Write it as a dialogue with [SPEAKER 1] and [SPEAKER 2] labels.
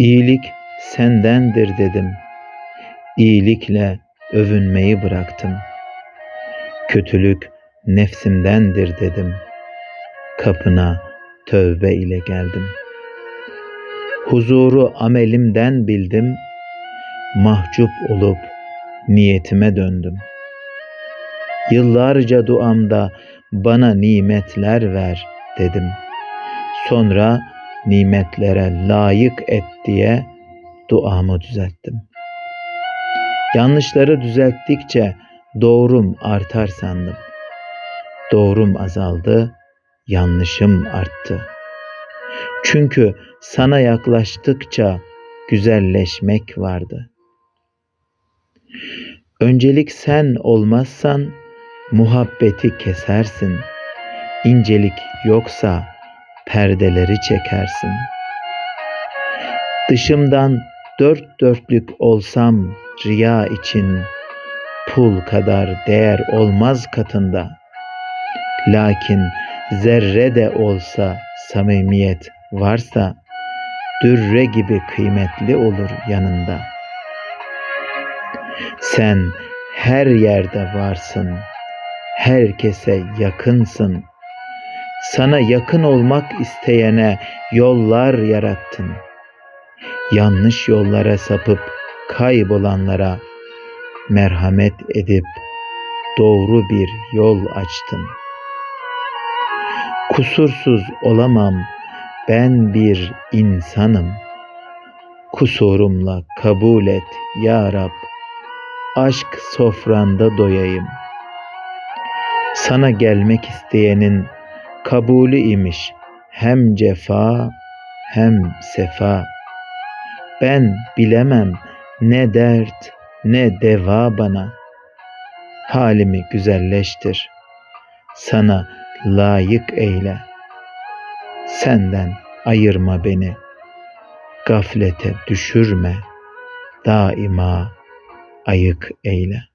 [SPEAKER 1] İyilik sendendir dedim. İyilikle övünmeyi bıraktım. Kötülük nefsimdendir dedim. Kapına tövbe ile geldim. Huzuru amelimden bildim. Mahcup olup niyetime döndüm. Yıllarca duamda bana nimetler ver dedim. Sonra nimetlere layık et diye duamı düzelttim. Yanlışları düzelttikçe doğrum artar sandım. Doğrum azaldı, yanlışım arttı. Çünkü sana yaklaştıkça güzelleşmek vardı. Öncelik sen olmazsan muhabbeti kesersin. İncelik yoksa perdeleri çekersin. Dışımdan dört dörtlük olsam riya için pul kadar değer olmaz katında. Lakin zerre de olsa samimiyet varsa dürre gibi kıymetli olur yanında. Sen her yerde varsın, herkese yakınsın. Sana yakın olmak isteyene yollar yarattın. Yanlış yollara sapıp kaybolanlara merhamet edip doğru bir yol açtın. Kusursuz olamam, ben bir insanım. Kusurumla kabul et ya Rab. Aşk sofranda doyayım. Sana gelmek isteyenin kabulü imiş hem cefa hem sefa. Ben bilemem ne dert ne deva bana. Halimi güzelleştir. Sana layık eyle. Senden ayırma beni. Gaflete düşürme. Daima ayık eyle.